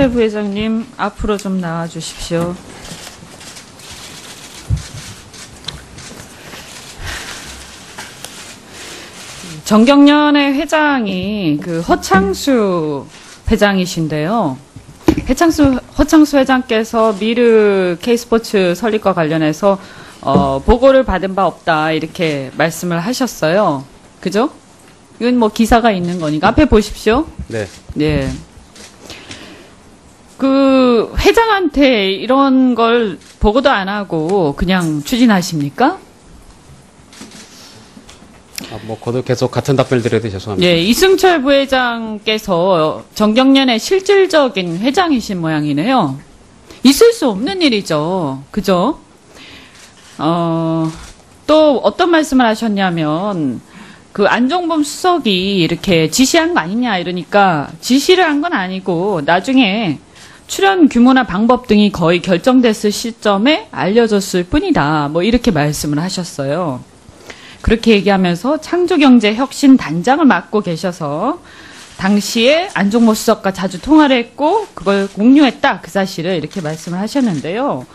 이승철 부회장님 앞으로 좀 나와 주십시오. 정경련의 회장이 그 허창수 회장이신데요. 해창수, 허창수 회장께서 미르 K스포츠 설립과 관련해서 어, 보고를 받은 바 없다 이렇게 말씀을 하셨어요. 그죠? 이건 뭐 기사가 있는 거니까 앞에 보십시오. 네. 네. 그 회장한테 이런 걸 보고도 안 하고 그냥 추진하십니까? 아, 뭐, 거듭 계속 같은 답변을 드려도 죄송합니다. 예, 이승철 부회장께서 정경련의 실질적인 회장이신 모양이네요. 있을 수 없는 일이죠. 그죠? 어, 또 어떤 말씀을 하셨냐면, 그 안종범 수석이 이렇게 지시한 거 아니냐 이러니까 지시를 한 건 아니고 나중에 출연 규모나 방법 등이 거의 결정됐을 시점에 알려졌을 뿐이다. 뭐 이렇게 말씀을 하셨어요. 그렇게 얘기하면서 창조경제 혁신 단장을 맡고 계셔서 당시에 안종모 수석과 자주 통화를 했고 그걸 공유했다 그 사실을 이렇게 말씀을 하셨는데요.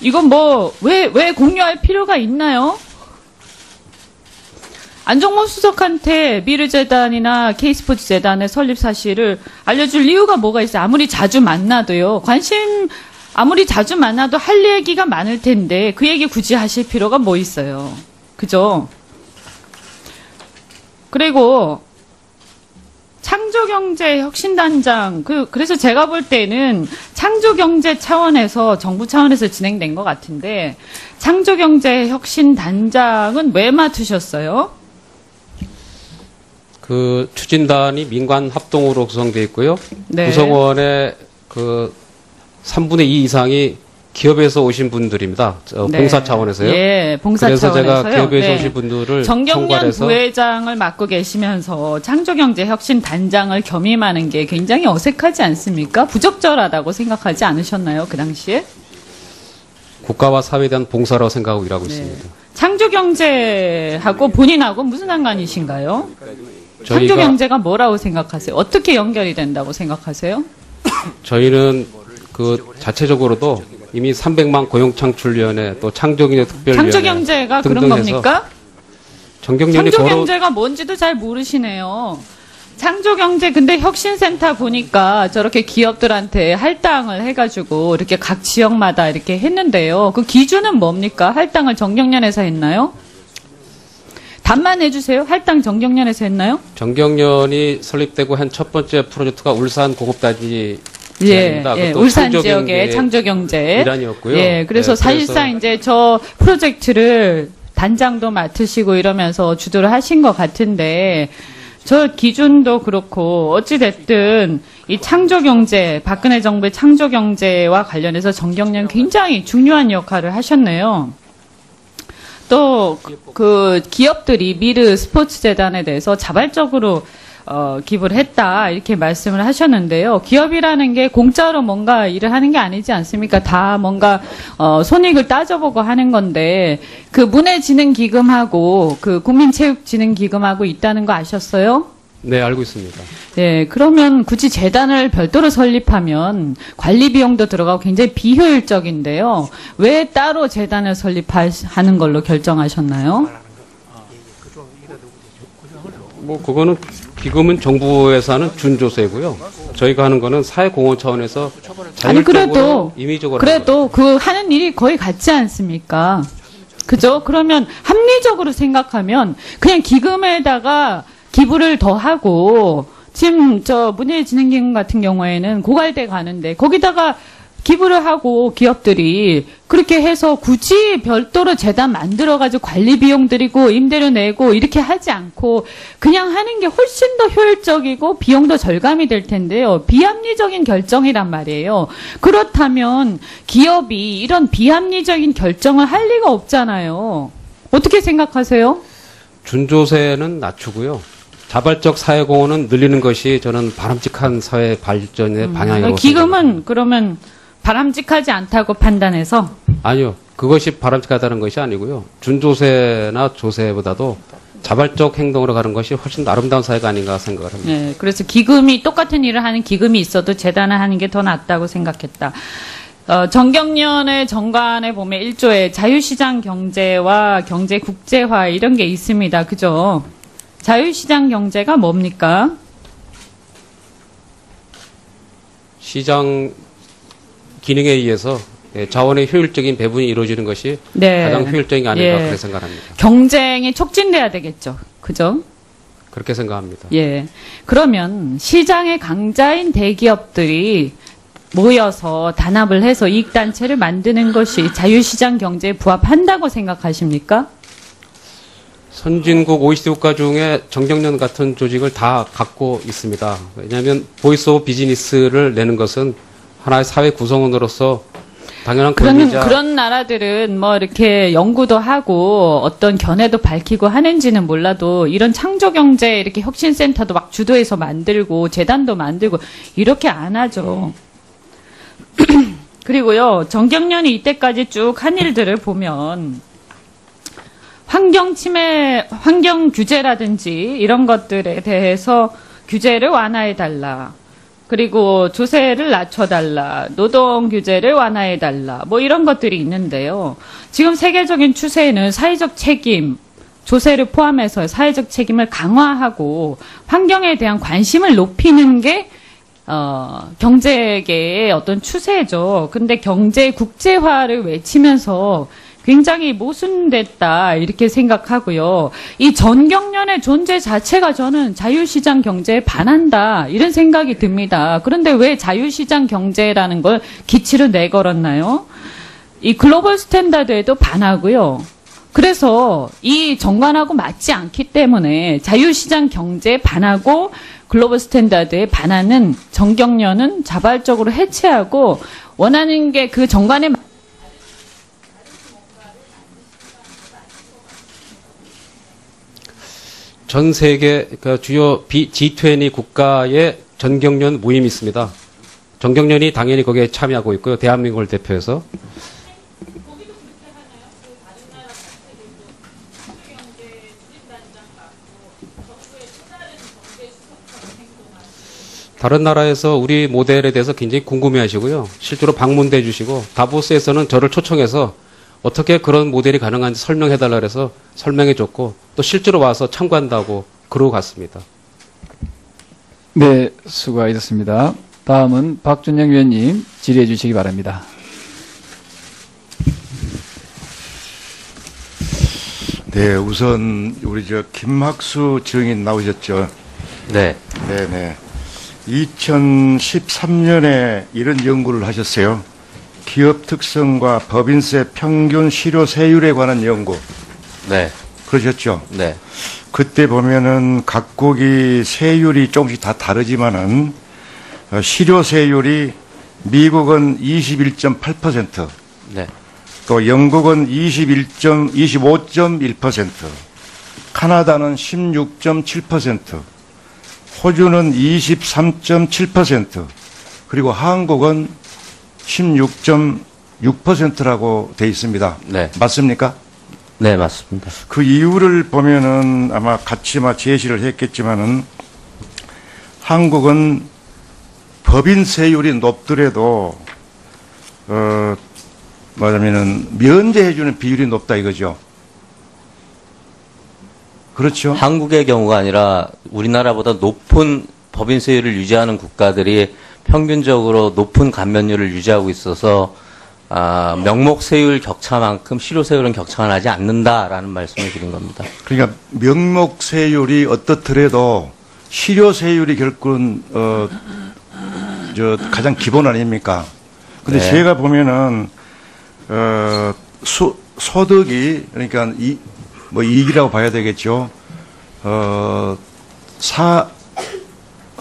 이건 뭐 왜왜 공유할 필요가 있나요? 안종모 수석한테 미르재단이나 K스포츠 재단의 설립 사실을 알려줄 이유가 뭐가 있어요? 아무리 자주 만나도요. 관심 아무리 자주 만나도 할 얘기가 많을 텐데 그 얘기 굳이 하실 필요가 뭐 있어요. 그죠? 그리고 창조경제 혁신단장 그 그래서 제가 볼 때는 창조경제 차원에서 정부 차원에서 진행된 것 같은데 창조경제 혁신단장은 왜 맡으셨어요? 그 추진단이 민관 합동으로 구성되어 있고요. 네. 구성원의 그 3분의 2 이상이 기업에서 오신 분들입니다. 저 네. 봉사 차원에서요. 예, 봉사 그래서 차원에서요. 제가 기업에서 네. 오신 분들을 정경련 부회장을 맡고 계시면서 창조경제혁신단장을 겸임하는 게 굉장히 어색하지 않습니까? 부적절하다고 생각하지 않으셨나요? 그 당시에? 국가와 사회에 대한 봉사라고 생각하고 일하고 네. 있습니다. 창조경제하고 본인하고 무슨 상관이신가요? 저희가 창조 경제가 뭐라고 생각하세요? 어떻게 연결이 된다고 생각하세요? 저희는 그 자체적으로도 이미 300만 고용 창출위원회 또 창조경제 특별위원회 창조 경제가 그런 등등 해서 겁니까? 정경련이 걸어 창조 경제가 뭔지도 잘 모르시네요. 창조 경제 근데 혁신센터 보니까 저렇게 기업들한테 할당을 해가지고 이렇게 각 지역마다 이렇게 했는데요. 그 기준은 뭡니까? 할당을 정경련에서 했나요? 답만 해주세요. 할당 정경련에서 했나요? 정경련이 설립되고 한 첫 번째 프로젝트가 울산 고급단지 예. 예, 울산 지역의 창조경제. 일환이었고요. 예, 그래서 네, 사실상 이제 저 프로젝트를 단장도 맡으시고 이러면서 주도를 하신 것 같은데 저 기준도 그렇고 어찌됐든 이 창조경제, 박근혜 정부의 창조경제와 관련해서 정경련 굉장히 중요한 역할을 하셨네요. 또 그 기업들이 미르 스포츠 재단에 대해서 자발적으로 어, 기부를 했다 이렇게 말씀을 하셨는데요. 기업이라는 게 공짜로 뭔가 일을 하는 게 아니지 않습니까? 다 뭔가 어, 손익을 따져보고 하는 건데 그 문해진흥기금하고 그 국민체육진흥기금하고 있다는 거 아셨어요? 네, 알고 있습니다. 네, 그러면 굳이 재단을 별도로 설립하면 관리 비용도 들어가고 굉장히 비효율적인데요. 왜 따로 재단을 설립하는 걸로 결정하셨나요? 뭐 그거는 기금은 정부에서 하는 준조세고요. 저희가 하는 거는 사회공헌 차원에서 아니, 자율적으로 그래도- 임의적으로 그래도 그 하는 일이 거의 같지 않습니까? 그죠? 그러면 합리적으로 생각하면 그냥 기금에다가 기부를 더 하고 지금 저 문예진흥기금 같은 경우에는 고갈돼 가는데 거기다가 기부를 하고 기업들이 그렇게 해서 굳이 별도로 재단 만들어가지고 관리 비용 들이고 임대료 내고 이렇게 하지 않고 그냥 하는 게 훨씬 더 효율적이고 비용도 절감이 될 텐데요. 비합리적인 결정이란 말이에요. 그렇다면 기업이 이런 비합리적인 결정을 할 리가 없잖아요. 어떻게 생각하세요? 준조세는 낮추고요. 자발적 사회공헌은 늘리는 것이 저는 바람직한 사회 발전의 방향이라고 음, 기금은 그러면 바람직하지 않다고 판단해서 생각합니다. 아니요. 그것이 바람직하다는 것이 아니고요. 준조세나 조세보다도 자발적 행동으로 가는 것이 훨씬 아름다운 사회가 아닌가 생각을 합니다. 네, 그래서 기금이 똑같은 일을 하는 기금이 있어도 재단을 하는 게 더 낫다고 생각했다. 어, 정경련의 정관에 보면 1조에 자유시장 경제와 경제 국제화 이런 게 있습니다. 그죠? 자유시장 경제가 뭡니까? 시장 기능에 의해서 예, 자원의 효율적인 배분이 이루어지는 것이 네. 가장 효율적인 게 아닌가 예. 그렇게 생각합니다. 경쟁이 촉진돼야 되겠죠. 그죠? 그렇게 생각합니다. 예. 그러면 시장의 강자인 대기업들이 모여서 단합을 해서 이익단체를 만드는 것이 자유시장 경제에 부합한다고 생각하십니까? 선진국 OECD 국가 중에 정경련 같은 조직을 다 갖고 있습니다. 왜냐하면 보이스 오브 비즈니스를 내는 것은 하나의 사회 구성원으로서 당연한 그런, 그런 나라들은 뭐 이렇게 연구도 하고 어떤 견해도 밝히고 하는지는 몰라도 이런 창조 경제 이렇게 혁신 센터도 막 주도해서 만들고 재단도 만들고 이렇게 안 하죠. 그리고요, 정경련이 이때까지 쭉 한 일들을 보면 환경 침해, 환경 규제라든지 이런 것들에 대해서 규제를 완화해달라. 그리고 조세를 낮춰달라. 노동 규제를 완화해달라. 뭐 이런 것들이 있는데요. 지금 세계적인 추세는 사회적 책임, 조세를 포함해서 사회적 책임을 강화하고 환경에 대한 관심을 높이는 게 어, 경제계의 어떤 추세죠. 근데 경제 국제화를 외치면서 굉장히 모순됐다 이렇게 생각하고요. 이 전경련의 존재 자체가 저는 자유시장 경제에 반한다 이런 생각이 듭니다. 그런데 왜 자유시장 경제라는 걸 기치로 내걸었나요? 이 글로벌 스탠다드에도 반하고요. 그래서 이 정관하고 맞지 않기 때문에 자유시장 경제에 반하고 글로벌 스탠다드에 반하는 정경련은 자발적으로 해체하고 원하는 게 그 정관에 전 세계 그 주요 B, G20 국가의 전경련 모임이 있습니다. 정경련이 당연히 거기에 참여하고 있고요. 대한민국을 대표해서 다른 나라에서 우리 모델에 대해서 굉장히 궁금해 하시고요. 실제로 방문도 해주시고 다보스에서는 저를 초청해서 어떻게 그런 모델이 가능한지 설명해달라 그래서 설명해줬고 또 실제로 와서 참관다고 그러고 갔습니다. 네, 수고하셨습니다. 다음은 박준영 위원님 질의해 주시기 바랍니다. 네, 우선 우리 저 김학수 증인 나오셨죠. 네, 네, 네. 2013년에 이런 연구를 하셨어요. 기업 특성과 법인세 평균 실효 세율에 관한 연구. 네, 그러셨죠? 네, 그때 보면은 각국이 세율이 조금씩 다 다르지만은 어, 실효 세율이 미국은 21.8%, 네, 또 영국은 21. 25.1%, 카나다는 16.7%, 호주는 23.7%, 그리고 한국은 16.6%라고 돼 있습니다. 네, 맞습니까? 네, 맞습니다. 그 이유를 보면은 아마 같이 막 제시를 했겠지만은 한국은 법인 세율이 높더라도 어 뭐냐면은 면제해주는 비율이 높다 이거죠. 그렇죠. 한국의 경우가 아니라 우리나라보다 높은 법인세율을 유지하는 국가들이 평균적으로 높은 감면율을 유지하고 있어서 아, 명목 세율 격차만큼 실효 세율은 격차가 나지 않는다라는 말씀을 드린 겁니다. 그러니까 명목 세율이 어떻더라도 실효 세율이 결국은 어 저 가장 기본 아닙니까? 근데 네. 제가 보면은 어 수, 소득이 그러니까 이 뭐 이익이라고 봐야 되겠죠. 어 4,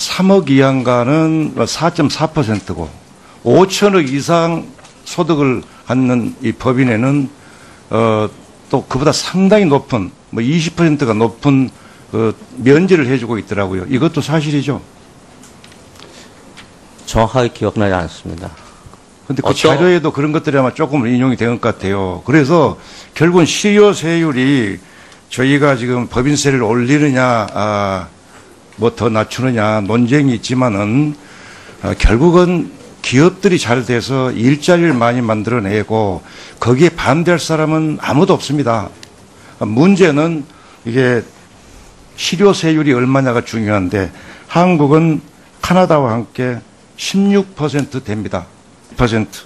3억 이하가는 4.4%고 5천억 이상 소득을 갖는 이 법인에는 어, 또 그보다 상당히 높은 뭐 20%가 높은 그 면제를 해주고 있더라고요. 이것도 사실이죠. 정확하게 기억나지 않습니다. 근데 그 어떤- 자료에도 그런 것들이 아마 조금 인용이 된 것 같아요. 그래서 결국은 실효 세율이 저희가 지금 법인세를 올리느냐, 아, 뭐 더 낮추느냐 논쟁이 있지만은 어, 결국은 기업들이 잘 돼서 일자리를 많이 만들어내고 거기에 반대할 사람은 아무도 없습니다. 문제는 이게 실효세율이 얼마냐가 중요한데 한국은 카나다와 함께 16% 됩니다. 퍼센트.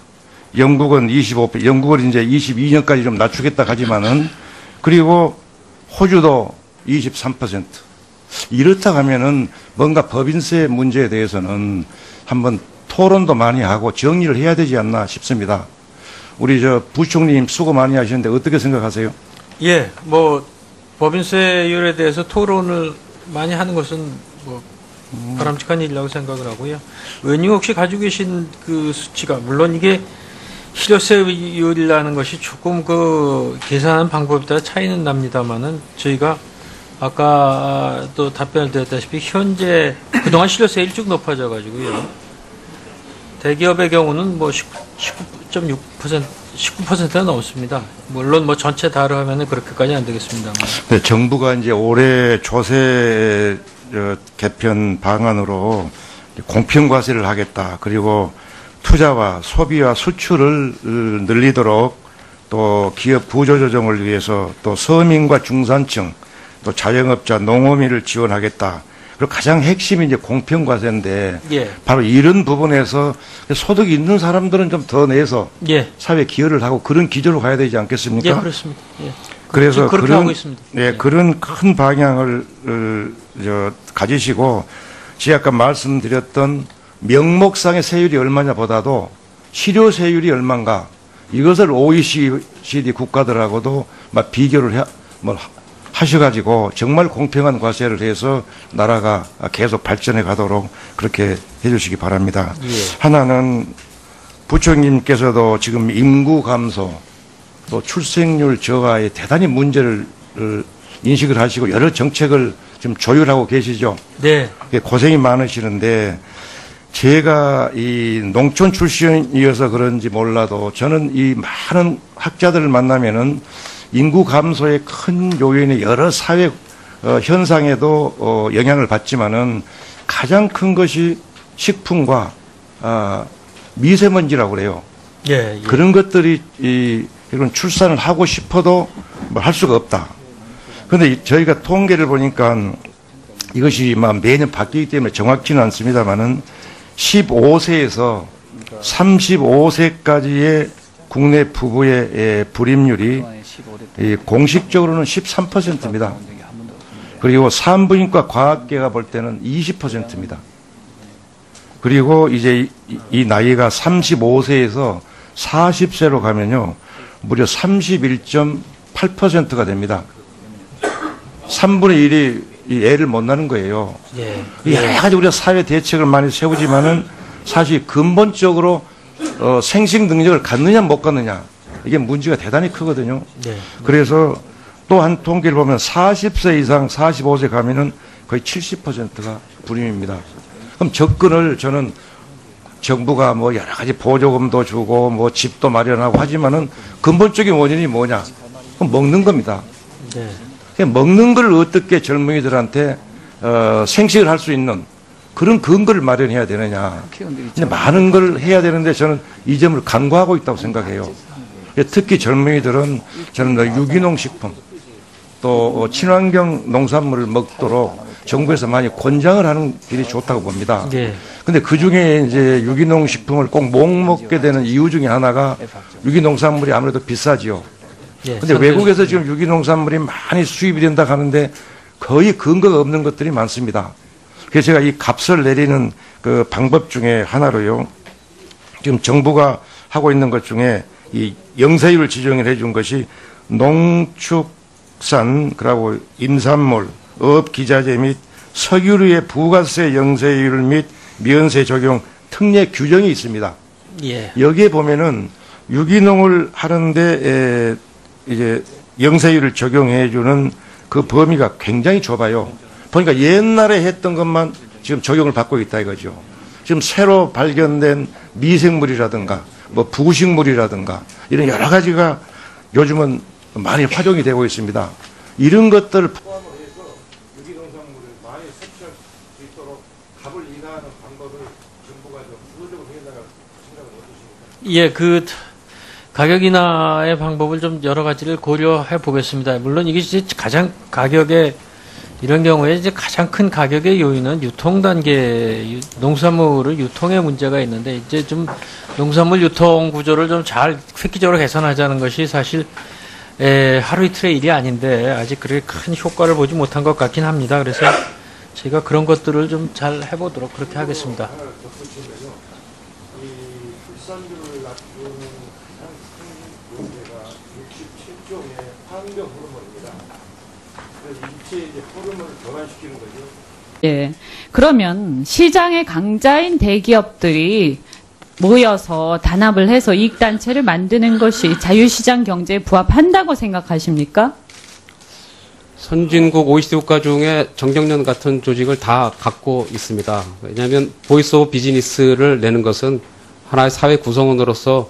영국은 25%, 영국은 이제 22년까지 좀 낮추겠다 하지만은 그리고 호주도 23%. 이렇다 하면은 뭔가 법인세 문제에 대해서는 한번 토론도 많이 하고 정리를 해야 되지 않나 싶습니다. 우리 저 부총리님 수고 많이 하시는데 어떻게 생각하세요? 예, 뭐 법인세율에 대해서 토론을 많이 하는 것은 뭐 바람직한 일이라고 생각을 하고요. 의원님 혹시 가지고 계신 그 수치가 물론 이게 실효세율이라는 것이 조금 그 계산하는 방법에 따라 차이는 납니다만은 저희가 아까 또 답변을 드렸다시피 현재 그동안 실효세 일찍 높아져 가지고요. 대기업의 경우는 뭐 19.6% 19%가 넘습니다. 물론 뭐 전체 다를 하면은 그렇게까지 안 되겠습니다만. 네, 정부가 이제 올해 조세 어, 개편 방안으로 공평 과세를 하겠다. 그리고 투자와 소비와 수출을 어, 늘리도록 또 기업 구조 조정을 위해서 또 서민과 중산층 또 자영업자 농어민을 지원하겠다. 그리고 가장 핵심이 이제 공평과세인데 예. 바로 이런 부분에서 소득이 있는 사람들은 좀 더 내서 예. 사회 기여를 하고 그런 기조로 가야 되지 않겠습니까? 예, 그렇습니다. 예. 그래서 그렇게 그런 하고 있습니다. 네, 예. 그런 큰 방향을 어, 저, 가지시고 제가 아까 말씀드렸던 명목상의 세율이 얼마냐 보다도 실효 세율이 얼마인가 이것을 OECD 국가들하고도 막 비교를 해, 뭐 하셔가지고 정말 공평한 과세를 해서 나라가 계속 발전해 가도록 그렇게 해주시기 바랍니다. 예. 하나는 부총님께서도 지금 인구 감소 또 출생률 저하에 대단히 문제를 어, 인식을 하시고 여러 정책을 지금 조율하고 계시죠. 네. 고생이 많으시는데 제가 이 농촌 출신이어서 그런지 몰라도 저는 이 많은 학자들을 만나면은 인구 감소의 큰 요인의 여러 사회 어, 현상에도 어, 영향을 받지만은 가장 큰 것이 식품과 아, 미세먼지라고 그래요. 예, 예. 그런 것들이 이 이런 출산을 하고 싶어도 뭐 할 수가 없다. 그런데 저희가 통계를 보니까 이것이 막 매년 바뀌기 때문에 정확치는 않습니다만은 15세에서 35세까지의 국내 부부의 예, 불임률이 이 공식적으로는 13%입니다. 그리고 산부인과 과학계가 볼 때는 20%입니다. 그리고 이제 이, 이 나이가 35세에서 40세로 가면요. 무려 31.8%가 됩니다. 3분의 1이 이 애를 못 낳는 거예요. 예. 이 여러 가지 우리가 사회 대책을 많이 세우지만은 사실 근본적으로 어, 생식 능력을 갖느냐 못 갖느냐 이게 문제가 대단히 크거든요. 네. 그래서 또한 통계를 보면 40세 이상 45세 가면은 거의 70%가 불임입니다. 그럼 접근을 저는 정부가 뭐 여러 가지 보조금도 주고 뭐 집도 마련하고 하지만은 근본적인 원인이 뭐냐? 그럼 먹는 겁니다. 네. 그냥 먹는 걸 어떻게 젊은이들한테 어, 생식을 할 수 있는 그런 근거를 마련해야 되느냐. 근데 많은 걸 해야 되는데 저는 이 점을 간과하고 있다고 생각해요. 특히 젊은이들은 저는 그 유기농 식품 또 친환경 농산물을 먹도록 정부에서 많이 권장을 하는 길이 좋다고 봅니다. 예. 근데 그 중에 이제 유기농 식품을 꼭 못 먹게 되는 이유 중에 하나가 유기농산물이 아무래도 비싸지요. 예. 근데 외국에서 지금 유기농산물이 많이 수입이 된다 하는데 거의 근거가 없는 것들이 많습니다. 그래서 제가 이 값을 내리는 그 방법 중에 하나로요. 지금 정부가 하고 있는 것 중에 이 영세율 지정을 해준 것이 농축산, 그리고 임산물, 업 기자재 및 석유류의 부가세 영세율 및 미연세 적용 특례 규정이 있습니다. 예. 여기에 보면은 유기농을 하는데 에, 이제 영세율을 적용해 주는 그 범위가 굉장히 좁아요. 보니까 옛날에 했던 것만 지금 적용을 받고 있다 이거죠. 지금 새로 발견된 미생물이라든가 뭐 부식물이라든가 이런 여러 가지가 요즘은 많이 활용이 되고 있습니다. 이런 것들을 포함을 많이 섭취할 수 있도록 값을 인하하는 방법을 정부가 좀 주도적으로 해나갈 생각은 어떠십니까? 예, 그 가격 인하의 방법을 좀 여러 가지를 고려해 보겠습니다. 물론 이게 가장 가격의 이런 경우에 이제 가장 큰 가격의 요인은 유통 단계 유- 농산물을 유통의 문제가 있는데 이제 좀 농산물 유통 구조를 좀 잘 획기적으로 개선하자는 것이 사실 에, 하루 이틀의 일이 아닌데 아직 그렇게 큰 효과를 보지 못한 것 같긴 합니다. 그래서 제가 그런 것들을 좀 잘 해보도록 그렇게 하겠습니다. 하나를 덧붙이면요. 이 출산율을 낮추는 가장 큰 문제가 67종의 환경 호르몬입니다. 거죠. 예. 그러면 시장의 강자인 대기업들이 모여서 단합을 해서 이익단체를 만드는 것이 자유시장 경제에 부합한다고 생각하십니까? 선진국 OECD 국가 중에 정경련 같은 조직을 다 갖고 있습니다. 왜냐하면 보이스 오브 비즈니스를 내는 것은 하나의 사회 구성원으로서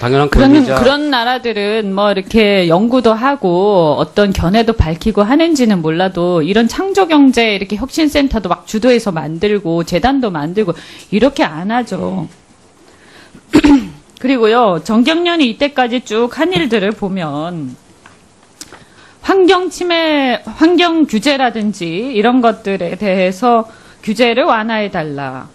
당연한 그런, 권리자. 그런 나라들은 뭐 이렇게 연구도 하고 어떤 견해도 밝히고 하는지는 몰라도 이런 창조 경제 이렇게 혁신센터도 막 주도해서 만들고 재단도 만들고 이렇게 안 하죠. 그리고요, 정경련이 이때까지 쭉 한 일들을 보면 환경 침해, 환경 규제라든지 이런 것들에 대해서 규제를 완화해 달라.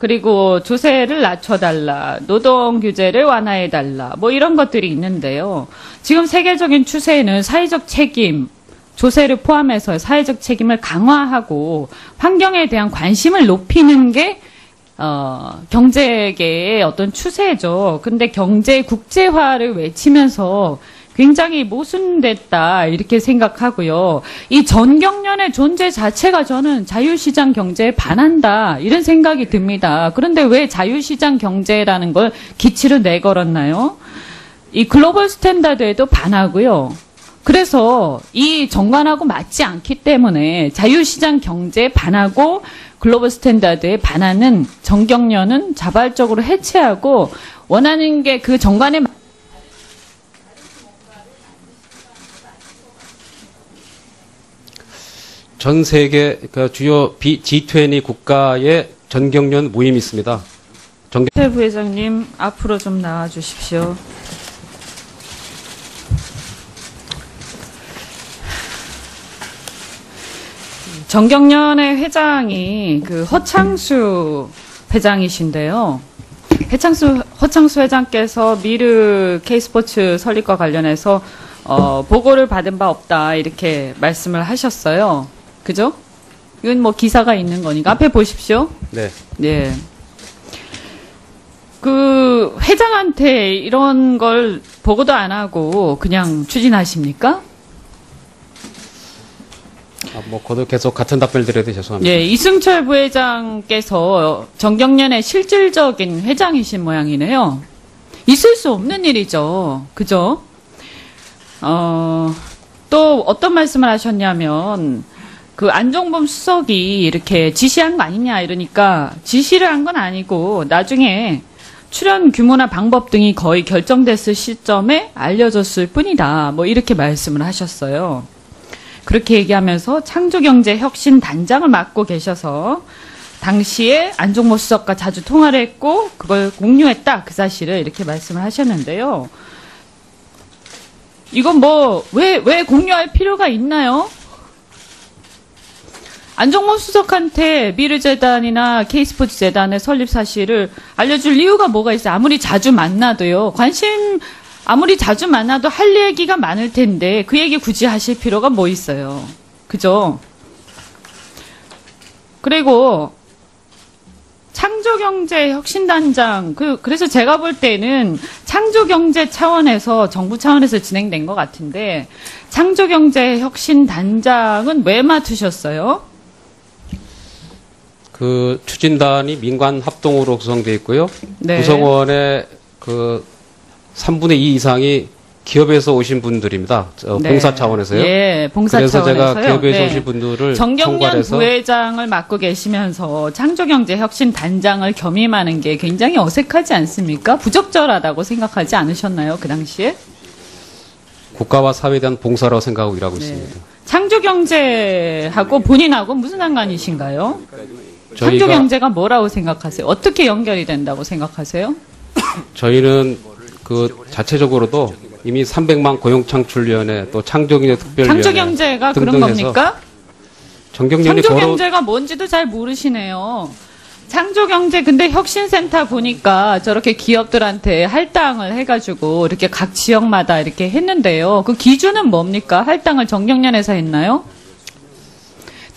그리고 조세를 낮춰달라. 노동 규제를 완화해 달라. 뭐 이런 것들이 있는데요. 지금 세계적인 추세는 사회적 책임, 조세를 포함해서 사회적 책임을 강화하고 환경에 대한 관심을 높이는 게 어, 경제계의 어떤 추세죠. 근데 경제 국제화를 외치면서 굉장히 모순됐다 이렇게 생각하고요. 이 전경련의 존재 자체가 저는 자유시장 경제에 반한다 이런 생각이 듭니다. 그런데 왜 자유시장 경제라는 걸 기치로 내걸었나요? 이 글로벌 스탠다드에도 반하고요. 그래서 이 정관하고 맞지 않기 때문에 자유시장 경제에 반하고 글로벌 스탠다드에 반하는 정경련은 자발적으로 해체하고 원하는 게 그 정관에 전 세계 그 주요 B, G20 국가의 전경련 모임이 있습니다. 정, 최 부회장님 앞으로 좀 나와 주십시오. 정경련의 회장이 그 허창수 회장이신데요. 해창수 허창수 회장께서 미르 K스포츠 설립과 관련해서 어, 보고를 받은 바 없다 이렇게 말씀을 하셨어요. 그죠? 이건 뭐 기사가 있는 거니까 앞에 보십시오. 네. 네. 그 회장한테 이런 걸 보고도 안 하고 그냥 추진하십니까? 아, 뭐, 그도 계속 같은 답변을 드려야 돼 죄송합니다. 예, 이승철 부회장께서 정경련의 실질적인 회장이신 모양이네요. 있을 수 없는 일이죠. 그죠? 어, 또 어떤 말씀을 하셨냐면, 그 안종범 수석이 이렇게 지시한 거 아니냐 이러니까 지시를 한 건 아니고 나중에 출연 규모나 방법 등이 거의 결정됐을 시점에 알려졌을 뿐이다. 뭐 이렇게 말씀을 하셨어요. 그렇게 얘기하면서 창조경제혁신단장을 맡고 계셔서 당시에 안종모 수석과 자주 통화를 했고 그걸 공유했다 그 사실을 이렇게 말씀을 하셨는데요. 이건 뭐 왜왜 공유할 필요가 있나요? 안종모 수석한테 미르재단이나 K스포츠 재단의 설립 사실을 알려줄 이유가 뭐가 있어요? 아무리 자주 만나도요. 관심 아무리 자주 만나도 할 얘기가 많을 텐데 그 얘기 굳이 하실 필요가 뭐 있어요. 그죠? 그리고 창조경제 혁신단장 그 그래서 제가 볼 때는 창조경제 차원에서 정부 차원에서 진행된 것 같은데 창조경제 혁신단장은 왜 맡으셨어요? 그 추진단이 민관 합동으로 구성되어 있고요. 네. 구성원의 그 3분의 2 이상이 기업에서 오신 분들입니다. 저 네. 봉사 차원에서요. 예, 봉사 그래서 차원에서요. 제가 기업에서 네. 오신 분들을 정경련 부회장을 맡고 계시면서 창조경제혁신 단장을 겸임하는 게 굉장히 어색하지 않습니까? 부적절하다고 생각하지 않으셨나요? 그 당시에? 국가와 사회에 대한 봉사라고 생각하고 일하고 네. 있습니다. 창조경제하고 본인하고 무슨 상관이신가요? 창조경제가 뭐라고 생각하세요? 어떻게 연결이 된다고 생각하세요? 저희는 그 자체적으로도 이미 300만 고용창출위원회 또 창조경제 특별위원회 창조경제가 그런 겁니까? 정경련이 창조경제가 뭔지도 잘 모르시네요. 창조경제 근데 혁신센터 보니까 저렇게 기업들한테 할당을 해가지고 이렇게 각 지역마다 이렇게 했는데요. 그 기준은 뭡니까? 할당을 정경련에서 했나요?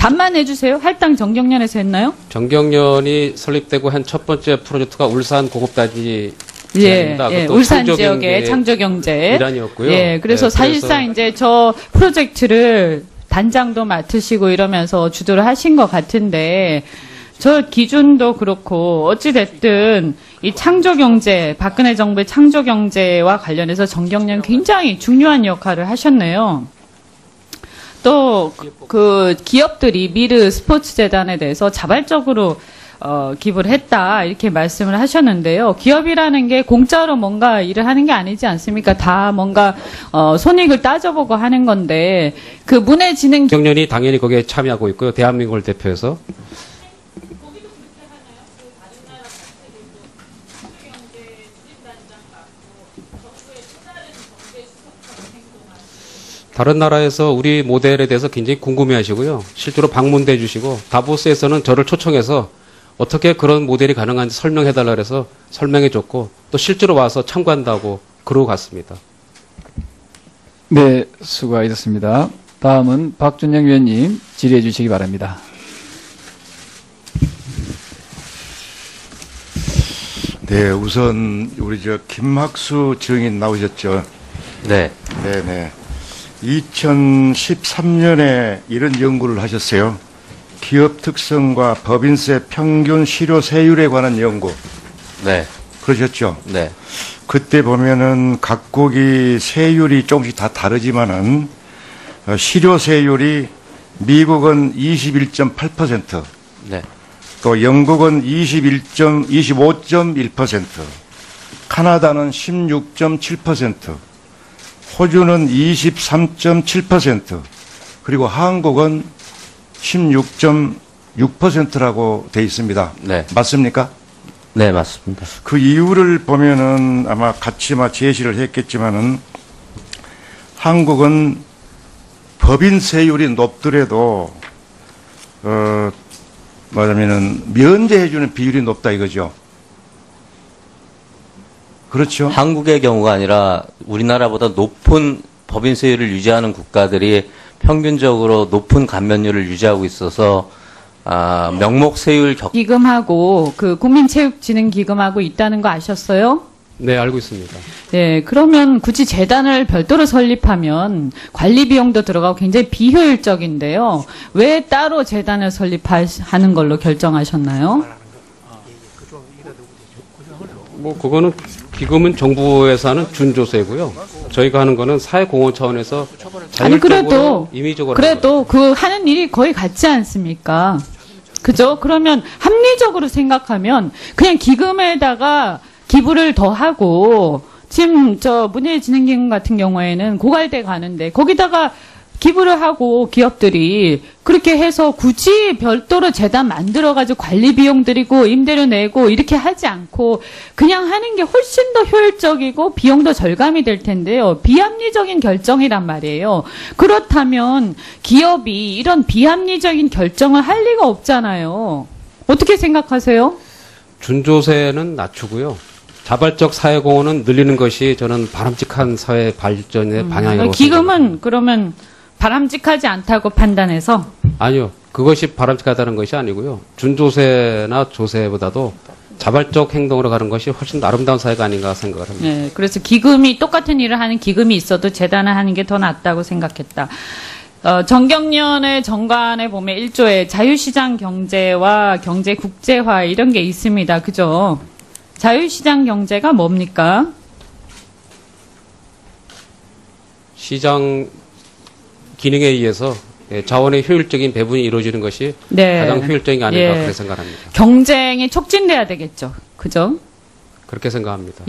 답만 해주세요. 할당 정경련에서 했나요? 정경련이 설립되고 한 첫 번째 프로젝트가 울산 공업단지 예. 예, 울산 지역의 창조경제. 일환이었고요. 예, 그래서 네, 사실상 이제 저 프로젝트를 단장도 맡으시고 이러면서 주도를 하신 것 같은데 저 기준도 그렇고 어찌됐든 이 창조경제, 박근혜 정부의 창조경제와 관련해서 정경련 굉장히 중요한 역할을 하셨네요. 또 그 기업들이 미르 스포츠 재단에 대해서 자발적으로 어, 기부를 했다 이렇게 말씀을 하셨는데요. 기업이라는 게 공짜로 뭔가 일을 하는 게 아니지 않습니까? 다 뭔가 어, 손익을 따져보고 하는 건데 그 문해진흥 정경련이 당연히 거기에 참여하고 있고요. 대한민국을 대표해서 다른 나라에서 우리 모델에 대해서 굉장히 궁금해 하시고요. 실제로 방문도 해주시고 다보스에서는 저를 초청해서 어떻게 그런 모델이 가능한지 설명해 달라 그래서 설명해 줬고 또 실제로 와서 참관다고 그러고 갔습니다. 네, 수고하셨습니다. 다음은 박준영 위원님 질의해 주시기 바랍니다. 네, 우선 우리 저 김학수 증인 나오셨죠. 네. 네 네. 2013년에 이런 연구를 하셨어요. 기업 특성과 법인세 평균 실효 세율에 관한 연구. 네. 그러셨죠? 네. 그때 보면은 각국이 세율이 조금씩 다 다르지만은 어, 실효 세율이 미국은 21.8%, 네. 또 영국은 21. 25.1%, 카나다는 16.7%, 호주는 23.7%, 그리고 한국은 16.6%라고 돼 있습니다. 네. 맞습니까? 네, 맞습니다. 그 이유를 보면은 아마 같이 막 제시를 했겠지만은 한국은 법인세율이 높더라도 어 말하면은 면제해주는 비율이 높다 이거죠. 그렇죠. 한국의 경우가 아니라 우리나라보다 높은 법인세율을 유지하는 국가들이 평균적으로 높은 감면율을 유지하고 있어서 아, 명목 세율 격 기금하고 그 국민체육진흥 기금하고 있다는 거 아셨어요? 네, 알고 있습니다. 네, 그러면 굳이 재단을 별도로 설립하면 관리 비용도 들어가고 굉장히 비효율적인데요. 왜 따로 재단을 설립하는 걸로 결정하셨나요? 뭐 그거는 기금은 정부에서 하는 준조세고요. 저희가 하는 거는 사회공헌 차원에서 아니 자율적으로 그래도 임의적으로 그래도 그 하는 일이 거의 같지 않습니까? 그죠? 그러면 합리적으로 생각하면 그냥 기금에다가 기부를 더 하고 지금 저 문예진흥기금 같은 경우에는 고갈돼 가는데 거기다가 기부를 하고 기업들이 그렇게 해서 굳이 별도로 재단 만들어가지고 관리 비용 들이고 임대료 내고 이렇게 하지 않고 그냥 하는 게 훨씬 더 효율적이고 비용도 절감이 될 텐데요. 비합리적인 결정이란 말이에요. 그렇다면 기업이 이런 비합리적인 결정을 할 리가 없잖아요. 어떻게 생각하세요? 준조세는 낮추고요. 자발적 사회공헌은 늘리는 것이 저는 바람직한 사회 발전의 방향이라고 기금은 생각합니다. 그러면 바람직하지 않다고 판단해서 아니요. 그것이 바람직하다는 것이 아니고요. 준조세나 조세보다도 자발적 행동으로 가는 것이 훨씬 더 아름다운 사회가 아닌가 생각을 합니다. 네, 그래서 기금이 똑같은 일을 하는 기금이 있어도 재단을 하는 게 더 낫다고 생각했다. 어, 정경련의 정관에 보면 1조에 자유시장 경제와 경제 국제화 이런 게 있습니다. 그죠? 자유시장 경제가 뭡니까? 시장 기능에 의해서 예, 자원의 효율적인 배분이 이루어지는 것이 네. 가장 효율적인 게 아닐까 예. 그렇게 생각합니다. 경쟁이 촉진돼야 되겠죠. 그죠? 그렇게 생각합니다.